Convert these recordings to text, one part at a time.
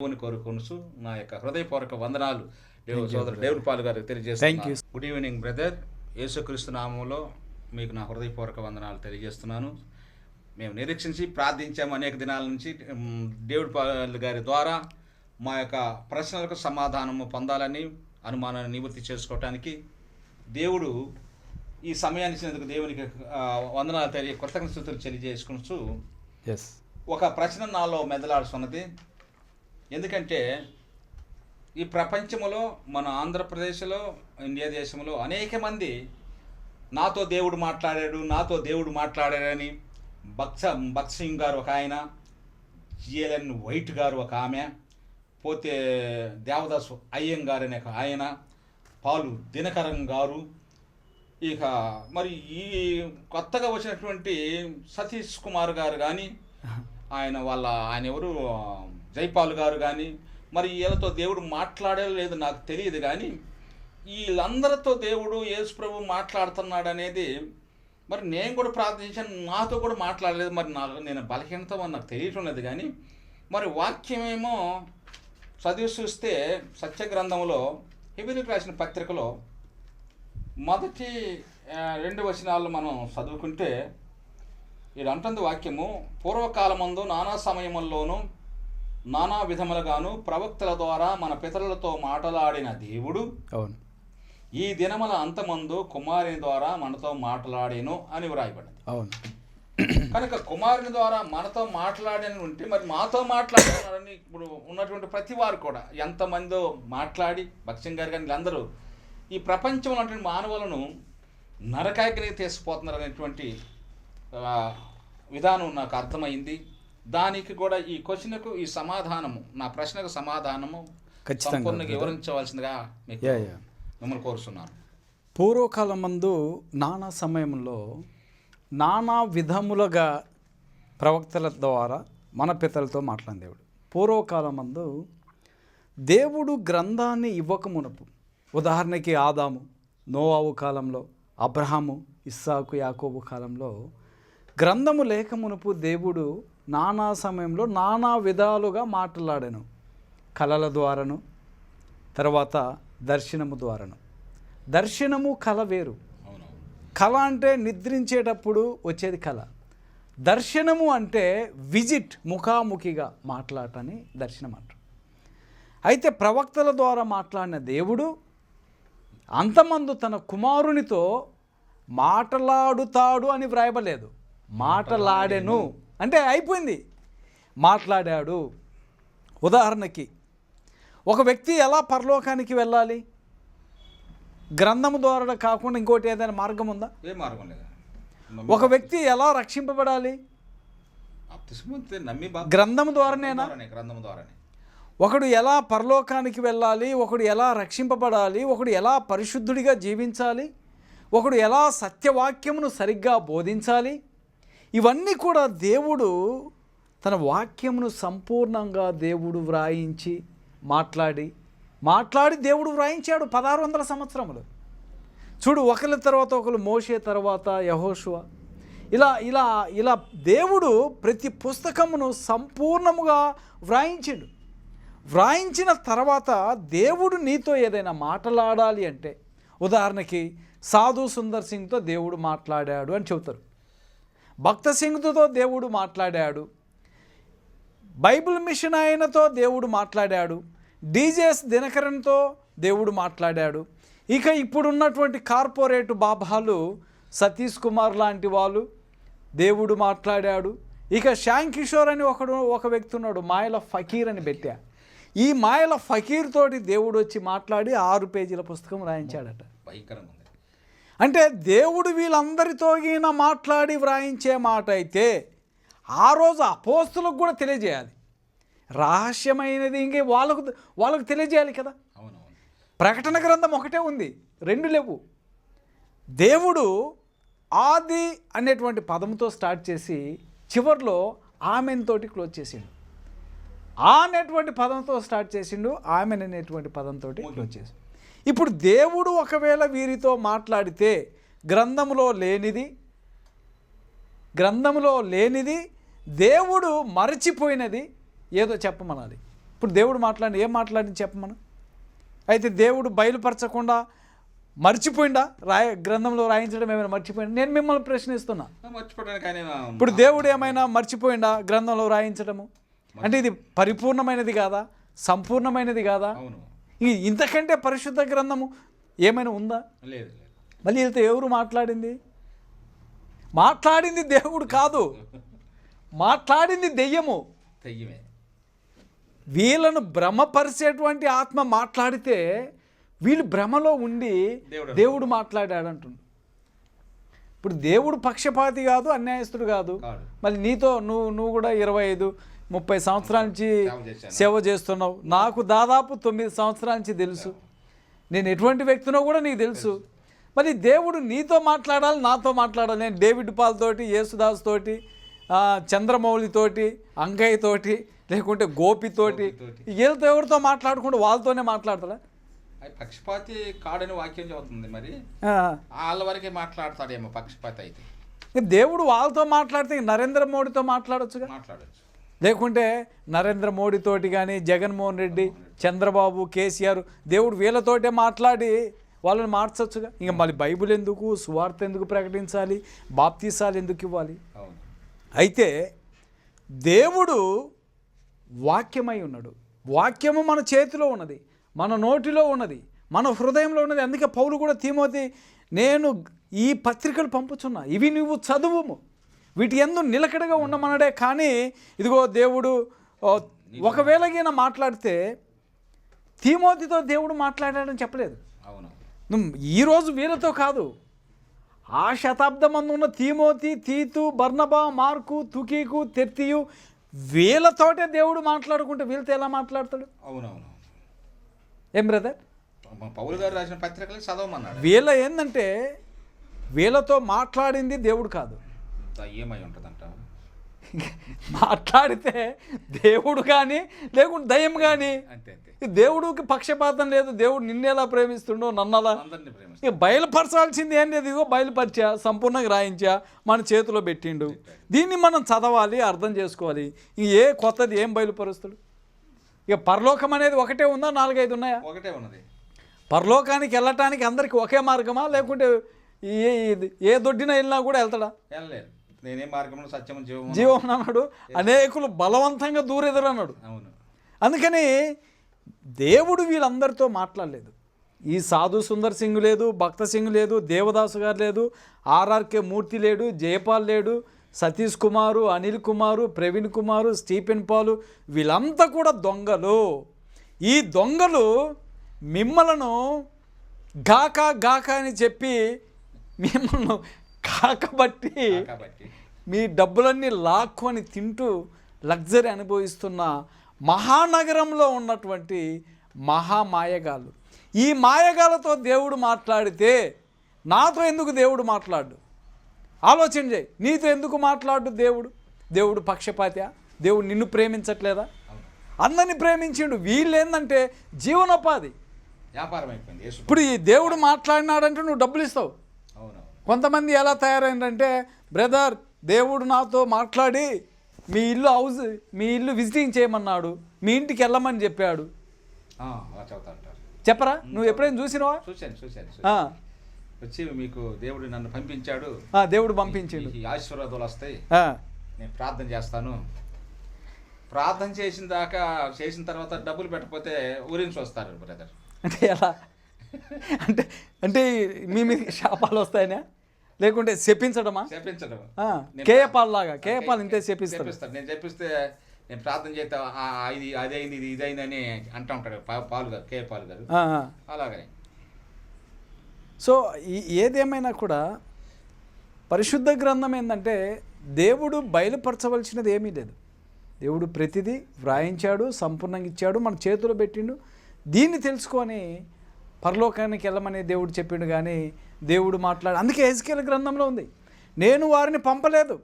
దేవుని కోరుకొనుసు నా యొక్క హృదయపూర్వక వందనాలు దేవు సోదరు దేవుని పాలు గారికి. తెలియజేస్తున్నాను. గుడ్ ఈవినింగ్ బ్రదర్ యేసుక్రీస్తు నామంలో మీకు నా హృదయపూర్వక వందనాలు తెలియజేస్తున్నాను. మేము నిరీక్షించి ప్రార్థించాము అనేక దినాల నుంచి. దేవుడి పాలు గారి ద్వారా మా యొక్క ప్రశ్నలకు సమాధానము పొందాలని అనుమానాన్ని నివృత్తి చేసుకోవటానికి దేవుడు ఈ సమయాన్ని ఇచ్చినందుకు దేవునికి వందనాలు తెలియ కృతజ్ఞ స్థుతులు తెలియజేసుకుంటూ ఒక ప్రశ్న నాలో మెదలాడుతున్నది. ఎందుకంటే ఈ ప్రపంచంలో మన ఆంధ్రప్రదేశ్లో ఇండియా దేశంలో అనేక మంది నాతో దేవుడు మాట్లాడాడు నాతో దేవుడు మాట్లాడాడని బక్స బక్స్ సింగ్ గారు ఒక ఆయన జిఎల్ఎన్ వైట్ గారు ఒక ఆమె పోతే దేవదాసు అయ్యం గారు అనే ఒక ఆయన పాలు దినకరం గారు ఇక మరి ఈ కొత్తగా వచ్చినటువంటి సతీష్ కుమార్ గారు కానీ ఆయన వాళ్ళ ఆయన ఎవరు జైపాల్ గారు కానీ మరి వీళ్ళతో దేవుడు మాట్లాడేది లేదు నాకు తెలియదు కానీ వీళ్ళందరితో దేవుడు యేసు ప్రభు మాట్లాడుతున్నాడు అనేది మరి నేను కూడా ప్రార్థించాను నాతో కూడా మాట్లాడలేదు మరి నాకు నేను బలహీనత నాకు తెలియటం లేదు కానీ మరి వాక్యమేమో చదివి చూస్తే సత్య గ్రంథంలో హిబిలికి రాసిన పత్రికలో మొదటి రెండు వచనాలు మనం చదువుకుంటే ఇది అంటుంది వాక్యము పూర్వకాలమందు నానా సమయముల్లోనూ నానా విధములుగాను ప్రవక్తల ద్వారా మన పితరులతో మాటలాడిన దేవుడు. అవును. ఈ దినముల అంతమందు కుమారుని ద్వారా మనతో మాట్లాడేను అని వ్రాయబడింది. అవును. కనుక కుమారుని ద్వారా మనతో మాట్లాడని ఉంటే మరి మాతో మాట్లాడుతున్నారని ఇప్పుడు ఉన్నటువంటి ప్రతి వారు కూడా ఎంతమందో మాట్లాడి భక్సింగ్ గారు కానీ వీళ్ళందరూ ఈ ప్రపంచంలో ఉన్నటువంటి మానవులను నరకాగ్రికి తీసుకుపోతున్నారు అనేటువంటి విధానం నాకు అర్థమైంది. దానికి కూడా ఈ క్వశ్చన్కు ఈ సమాధానము నా ప్రశ్నకు సమాధానము ఖచ్చితంగా. వివరించవలసిందిగా మిమ్మల్ని కోరుతున్నాను పూర్వకాలం మందు నానా సమయంలో నానా విధములుగా ప్రవక్తల ద్వారా మన పితలతో మాట్లాడిన దేవుడు పూర్వకాలం మందు దేవుడు గ్రంథాన్ని ఇవ్వక మునుపు ఉదాహరణకి ఆదాము నోవావు కాలంలో అబ్రహాము ఇస్సాకు యాకోబు కాలంలో గ్రంథము లేక మునుపు దేవుడు నానా సమయంలో నానా విధాలుగా మాట్లాడాను. కళల ద్వారాను తర్వాత దర్శనము ద్వారాను. దర్శనము కళ వేరు. కళ అంటే నిద్రించేటప్పుడు వచ్చేది కళ దర్శనము అంటే విజిట్ ముఖాముఖిగా మాట్లాడటని దర్శనం అంటారు. అయితే ప్రవక్తల ద్వారా మాట్లాడిన దేవుడు అంతమందు తన కుమారునితో మాట్లాడుతాడు అని వ్రాయబలేదు మాటలాడెను. అంటే అయిపోయింది. మాట్లాడాడు. ఉదాహరణకి ఒక వ్యక్తి ఎలా పరలోకానికి వెళ్ళాలి? గ్రంథము ద్వారా కాకుండా ఇంకోటి ఏదైనా మార్గం ఉందా? ఏ మార్గం లేదా? ఒక వ్యక్తి ఎలా రక్షింపబడాలి? నమ్మి గ్రంథము ద్వారానేనా? ద్వారానే గ్రంథం ద్వారానే. ఒకడు ఎలా పరలోకానికి వెళ్ళాలి? ఒకడు ఎలా రక్షింపబడాలి? ఒకడు ఎలా పరిశుద్ధుడిగా జీవించాలి? ఒకడు ఎలా సత్యవాక్యమును సరిగ్గా బోధించాలి? ఇవన్నీ కూడా దేవుడు తన వాక్యమును సంపూర్ణంగా దేవుడు వ్రాయించి మాట్లాడి మాట్లాడి దేవుడు వ్రాయించాడు పదహారు వందల సంవత్సరములు. చూడు ఒకరి తర్వాత ఒకరు మోసే తర్వాత యహోషువ. ఇలా ఇలా ఇలా దేవుడు ప్రతి పుస్తకమును సంపూర్ణముగా వ్రాయించాడు. వ్రాయించిన తర్వాత దేవుడు నీతో ఏదైనా మాట్లాడాలి అంటే ఉదాహరణకి సాధు సుందర్ సింగ్తో దేవుడు మాట్లాడాడు అని చెబుతారు. భక్త సింగ్తో దేవుడు మాట్లాడాడు. బైబిల్ మిషన్ ఆయనతో దేవుడు మాట్లాడాడు. డీజేఎస్ దినకరన్తో దేవుడు మాట్లాడాడు. ఇక ఇప్పుడున్నటువంటి కార్పొరేట్ బాబాలు సతీష్ కుమార్ లాంటి వాళ్ళు దేవుడు మాట్లాడాడు. ఇక శ్యామ్ కిషోర్ అని ఒకడు ఒక వ్యక్తి ఉన్నాడు మాయల ఫకీర్ అని పెట్టా. ఈ మాయల ఫకీర్ తోటి దేవుడు వచ్చి మాట్లాడి ఆరు పేజీల పుస్తకం రాయించాడట. భయంకరంగా అంటే దేవుడు వీళ్ళందరితో ఈయన మాట్లాడి వ్రాయించే మాట అయితే ఆ రోజు అపోస్తులకు కూడా తెలియజేయాలి. రహస్యమైనది ఇంకే వాళ్ళకు వాళ్ళకు తెలియజేయాలి కదా. ప్రకటన గ్రంథం ఒకటే ఉంది రెండు లేవు. దేవుడు ఆది అనేటువంటి పదంతో స్టార్ట్ చేసి చివర్లో ఆమెన్ తోటి క్లోజ్ చేసిండు. ఆ అనేటువంటి పదంతో స్టార్ట్ చేసిండు ఆమెన్ అనేటువంటి పదంతో క్లోజ్ చేసిండు. ఇప్పుడు దేవుడు ఒకవేళ వీరితో మాట్లాడితే గ్రంథములో లేనిది గ్రంథములో లేనిది దేవుడు మరచిపోయినది ఏదో చెప్పమనాలి. ఇప్పుడు దేవుడు మాట్లాడి ఏం మాట్లాడి చెప్పమను? అయితే దేవుడు బయలుపరచకుండా మర్చిపోయిందా? రాయ గ్రంథంలో రాయించడం ఏమైనా మర్చిపోయిందా? నేను మిమ్మల్ని ప్రశ్నిస్తున్నా. ఇప్పుడు దేవుడు ఏమైనా మర్చిపోయిందా గ్రంథంలో రాయించడము? అంటే ఇది పరిపూర్ణమైనది కాదా? సంపూర్ణమైనది కాదా? ఇంతకంటే పరిశుద్ధ గ్రంథము ఏమైనా ఉందా? లేదు మళ్ళీ వీళ్ళతో ఎవరు మాట్లాడింది? మాట్లాడింది దేవుడు కాదు. మాట్లాడింది దెయ్యము. తెయ్యమే వీళ్ళను భ్రమపరిచేటువంటి ఆత్మ మాట్లాడితే వీళ్ళు భ్రమలో ఉండి దేవుడు మాట్లాడాడు అంటుండు ఇప్పుడు దేవుడు పక్షపాతి కాదు అన్యాయస్తుడు కాదు. కాదు. మళ్ళీ నీతో నువ్వు నువ్వు కూడా ఇరవై ఐదు ముప్పై సంవత్సరాల నుంచి సేవ చేస్తున్నావు. నాకు దాదాపు తొమ్మిది సంవత్సరాల నుంచి తెలుసు. నేను ఎటువంటి వ్యక్తినో కూడా నీకు తెలుసు. మరి దేవుడు నీతో మాట్లాడాలి నాతో మాట్లాడాలి. నేను డేవిడ్ పాల్ తోటి యేసుదాస్ తోటి చంద్రమౌళితోటి అంగయ్య తోటి లేకుంటే గోపితోటి. వీళ్ళతో ఎవరితో మాట్లాడుకుంటూ వాళ్ళతోనే మాట్లాడతాడా అది పక్షపాతి కాడని వాక్యం చెబుతుంది మరి. వాళ్ళ వరకే మాట్లాడతాడేమో పక్షపాతి అయితే. దేవుడు వాళ్ళతో మాట్లాడితే నరేంద్ర మోడీతో మాట్లాడొచ్చుగా? మాట్లాడచ్చు. లేకుంటే నరేంద్ర మోడీతోటి కానీ జగన్మోహన్ రెడ్డి చంద్రబాబు కేసీఆర్ దేవుడు వీళ్ళతోటే మాట్లాడి వాళ్ళని మార్చొచ్చుగా. ఇంకా మళ్ళీ బైబిల్ ఎందుకు సువార్త ఎందుకు ప్రకటించాలి బాప్తీసాలు ఎందుకు ఇవ్వాలి? అయితే దేవుడు వాక్యమై ఉన్నాడు. వాక్యము మన చేతిలో ఉన్నది మన నోటిలో ఉన్నది మన హృదయంలో ఉన్నది. అందుకే పౌలు కూడా తీమోతి నేను ఈ పత్రికలు పంపుచున్నా ఇవి నువ్వు చదువుము. వీటి ఎందు నిలకడగా ఉండమనడే. కానీ ఇదిగో దేవుడు ఒకవేళ ఈయన మాట్లాడితే తీమోతితో దేవుడు మాట్లాడాడని చెప్పలేదు. అవును. ఈరోజు వీళ్ళతో కాదు. ఆ శతాబ్దం ఉన్న తీమోతి తీతు బర్నబా మార్కు తుకీకు తెత్తియు వీళ్ళతోటే దేవుడు మాట్లాడుకుంటే వీళ్ళతో ఎలా మాట్లాడతాడు? అవునవును. ఏం బ్రదర్? పౌలు గారు రాసిన పత్రికలు చదవమన్నాడు. వీళ్ళ ఏంటంటే వీళ్ళతో మాట్లాడింది దేవుడు కాదు. ఏమై ఉంటుందంట. మాట్లాడితే దేవుడు కానీ లేకుంటే దయ్యం కానీ అంతే అంతే. ఈ దేవుడికి పక్షపాతం లేదు. దేవుడు నిన్నెలా ప్రేమిస్తుండో నన్నలా. ఇక బయలుపరచాల్సింది ఏం లేదు. ఇదిగో బయలుపరిచా సంపూర్ణంగా రాయించా మన చేతిలో పెట్టిండు. దీన్ని మనం చదవాలి అర్థం చేసుకోవాలి. ఇంక ఏ కొత్తది ఏం బయలుపరుస్తాడు? ఇక పరలోకం అనేది ఒకటే ఉందా? నాలుగైదు ఉన్నాయా? ఒకటే ఉన్నది. పరలోకానికి వెళ్ళటానికి అందరికి ఒకే మార్గమా? లేకుంటే ఏ దొడ్డిన వెళ్ళినా కూడా వెళ్తాడా? వెళ్ళలేరు నేనే మార్గంలో సత్యము జీవము జీవం అన్నాడు. అనేకులు బలవంతంగా దూరెదురు అన్నాడు అవును. అందుకని దేవుడు వీళ్ళందరితో మాట్లాడలేదు. ఈ సాధు సుందర్ సింగ్ లేదు భక్త సింగ్ లేదు దేవదాసు గారు లేదు ఆర్ఆర్కే మూర్తి లేడు జయపాల్ లేడు సతీష్ కుమారు అనిల్ కుమారు ప్రవీణ్ కుమారు స్టీఫెన్ పాలు వీళ్ళంతా కూడా దొంగలు. ఈ దొంగలు మిమ్మలను గాక గాక అని చెప్పి మిమ్మల్ని కాకబట్టి కాబట్టి మీ డబ్బులన్నీ లాక్కొని తింటూ లగ్జరీ అనుభవిస్తున్న మహానగరంలో ఉన్నటువంటి మహామాయగాలు ఈ మాయగాలతో దేవుడు మాట్లాడితే నాతో ఎందుకు దేవుడు మాట్లాడు? ఆలోచన చేయి. నీతో ఎందుకు మాట్లాడు దేవుడు? దేవుడు పక్షపాత్య? దేవుడు నిన్ను ప్రేమించట్లేదా? అందరిని ప్రేమించిండు. వీళ్ళు ఏంటంటే జీవనోపాధి. వ్యాపారం అయిపోయింది. ఇప్పుడు ఈ దేవుడు మాట్లాడినాడంటే నువ్వు డబ్బులు ఇస్తావు కొంతమంది ఎలా తయారైందంటే బ్రదర్ దేవుడు నాతో మాట్లాడి మీ ఇల్లు హౌస్ మీ ఇల్లు విజిటింగ్ చేయమన్నాడు మీ ఇంటికి వెళ్ళమని చెప్పాడు. చెప్పరా? నువ్వు ఎప్పుడైనా చూసినావా? చూశాను చూశాను. వచ్చి మీకు దేవుడు నన్ను పంపించాడు. దేవుడు పంపించిండు. ఈ ఆశీర్వాదాలు వస్తాయి. నేను ప్రార్థన చేస్తాను. ప్రార్థన చేసిన దాకా చేసిన తర్వాత డబ్బులు పెట్టకపోతే ఊరించి వస్తారు బ్రదర్. అంటే ఎలా? అంటే అంటే మీ మీద శాపాలు వస్తాయనా? లేకుంటే శపించడమా చెప్పించడం ఆ, కేయపాల్ లాగా కేయపాల్ ఇంతే చెప్పిస్తాడు నేను చెప్పిస్తే నేను ప్రార్థన చేస్తే ఇది అదైంది ఇది ఇదైంది అని అంటూ ఉంటాడు పాలు గారు కే పాలు గారు. అలాగనే. సో ఏదేమైనా కూడా పరిశుద్ధ గ్రంథం ఏంటంటే దేవుడు బయలుపరచవలసినది ఏమీ లేదు. దేవుడు ప్రతిదీ వ్రాయించాడు సంపూర్ణంగా ఇచ్చాడు మన చేతిలో పెట్టిండు. దీన్ని తెలుసుకొని పరలోకానికి వెళ్ళమని దేవుడు చెప్పిండు కానీ దేవుడు మాట్లాడు అందుకే హెజ్కేల్ గ్రంథంలో ఉంది. నేను వారిని పంపలేదు.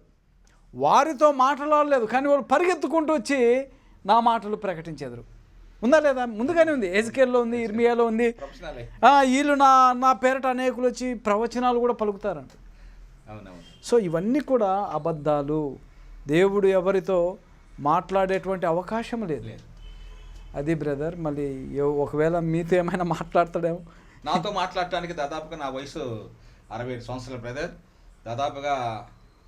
వారితో మాట్లాడలేదు. కానీ వాళ్ళు పరిగెత్తుకుంటూ వచ్చి నా మాటలు ప్రకటించెదరు. ఉందా లేదా? ముందుగానే ఉంది. హెజ్కేల్లో ఉంది ఇర్మియాలో ఉంది. వీళ్ళు నా నా పేరట అనేకులు వచ్చి ప్రవచనాలు కూడా పలుకుతారంట. సో ఇవన్నీ కూడా అబద్ధాలు. దేవుడు ఎవరితో మాట్లాడేటువంటి అవకాశం లేదు. లేదు. అది బ్రదర్ మళ్ళీ ఒకవేళ మీతో ఏమైనా మాట్లాడతాడేమో. నాతో మాట్లాడటానికి దాదాపుగా నా వయసు అరవై ఏడు సంవత్సరాల బ్రదర్ దాదాపుగా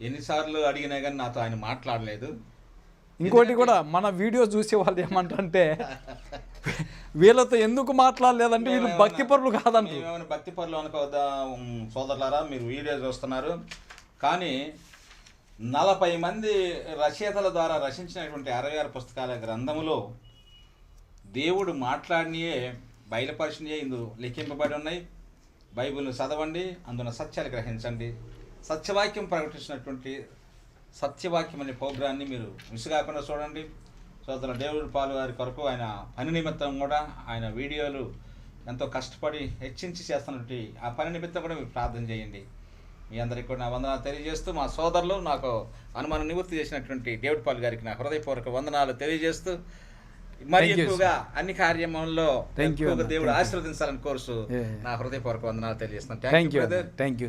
ఎన్నిసార్లు అడిగినా కానీ నాతో ఆయన మాట్లాడలేదు. ఇంకోటి కూడా మన వీడియో చూసే వాళ్ళు ఏమంటారంటే వీళ్ళతో ఎందుకు మాట్లాడలేదంటే వీళ్ళు భక్తి పరులు కాదంటారు. మేమేమైనా భక్తి పనులు అనుకోవద్దా సోదరులారా? మీరు వీడియో చూస్తున్నారు. కానీ నలభై మంది రచయితల ద్వారా రచించినటువంటి అరవై ఆరు పుస్తకాల గ్రంథములో దేవుడు మాట్లాడినయే బయలుపరిచినయే ఇందు లిఖింపబడి ఉన్నాయి. బైబిల్ను చదవండి అందున సత్యాలు గ్రహించండి. సత్యవాక్యం ప్రకటించినటువంటి సత్యవాక్యం అనే ప్రోగ్రాన్ని మీరు మిస్ కాకుండా చూడండి. సోదరు దేవుడు పాలు గారి కొరకు ఆయన పని నిమిత్తం కూడా ఆయన వీడియోలు ఎంతో కష్టపడి హెచ్చించి చేస్తున్నటువంటి ఆ పని నిమిత్తం కూడా మీరు ప్రార్థన చేయండి. మీ అందరికీ కూడా నా వందనాలు తెలియజేస్తూ మా సోదరులు నాకు అనుమానం నివృత్తి చేసినటువంటి దేవుడిపాల్ పాల్ గారికి నా హృదయపూర్వక వందనాలు తెలియజేస్తూ మరి ఎక్కువగా అన్ని కార్యక్రమంలో. దేవుడు. ఆశీర్వదించాలని కోరుసు. నా హృదయపూర్వక వందనాలు తెలియజేస్తున్నాను thank you brother thank you